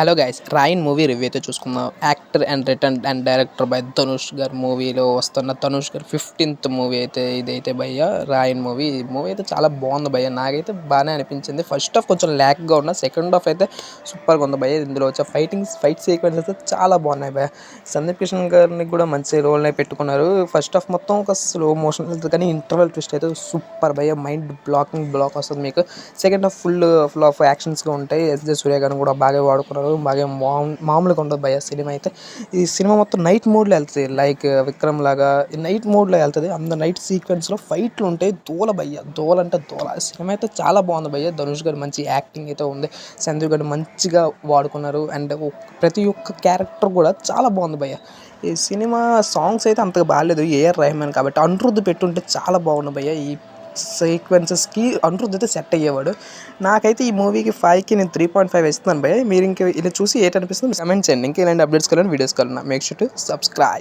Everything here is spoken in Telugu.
Hello guys Raayan movie review అయితే చూసుకుందాం. Actor and return and director by Dhanush garu మూవీలో వస్తున్న ధనుష్ గారు ఫిఫ్టీన్త్ మూవీ అయితే ఇదైతే భయ్య రాయన్ మూవీ ఈ మూవీ అయితే చాలా బాగుంది భయ్య. నాకైతే బాగానే అనిపించింది. ఫస్ట్ హాఫ్ కొంచెం ల్యాక్గా ఉన్న సెకండ్ హాఫ్ అయితే సూపర్గా ఉంది భయ్య. ఇందులో వచ్చే ఫైటింగ్స్ ఫైట్ సీక్వెన్స్ అయితే చాలా బాగున్నాయి భయ్య. సందీప్ కిషన్ గారిని కూడా మంచి రోల్నే పెట్టుకున్నారు. ఫస్ట్ హాఫ్ మొత్తం ఒక స్లో మోషన్ కానీ ఇంటర్వల్ ట్విస్ట్ అయితే సూపర్ భయ్య. మైండ్ బ్లాకింగ్ బ్లాక్ వస్తుంది మీకు. Second half full full of యాక్షన్స్గా ఉంటాయి. ఎస్ జే సూర్య గారిని కూడా బాగా వాడుకున్నారు. బాగా మామూలు మామూలుగా ఉండదు భయ సినిమా అయితే. ఈ సినిమా మొత్తం నైట్ మోడ్లో వెళ్తుంది. లైక్ విక్రమ్ లాగా నైట్ మోడ్లో వెళ్తుంది. అంత నైట్ సీక్వెన్స్లో ఫైట్లు ఉంటాయి. దోల భయ్య దోల అంటే దోల. సినిమా అయితే చాలా బాగుంది భయ్య. ధనుష్ గారు మంచి యాక్టింగ్ అయితే ఉంది. సందీప్ గారు మంచిగా వాడుకున్నారు. అండ్ ప్రతి ఒక్క క్యారెక్టర్ కూడా చాలా బాగుంది భయ్య. ఈ సినిమా సాంగ్స్ అయితే అంతగా బాగాలేదు. ఏఆర్ రెహమాన్ కాబట్టి అనిరుద్ధ్ పెట్టుంటే చాలా బాగుంది భయ్య. ఈ సీక్వెన్సెస్కి అనిరుద్ధ్ అయితే సెట్ అయ్యేవాడు. నాకైతే ఈ మూవీకి ఫైవ్కి నేను త్రీ పాయింట్ ఫైవ్ ఇస్తున్నాను భయ్ మీరు ఇంకా ఇలా చూసి ఏంటనిపిస్తుంది కమెంట్ చేయండి. ఇంకా ఇలాంటి అప్డేట్స్ కావాలని వీడియోస్ కలన్నా మేక్ షూర్ టు సబ్స్క్రైబ్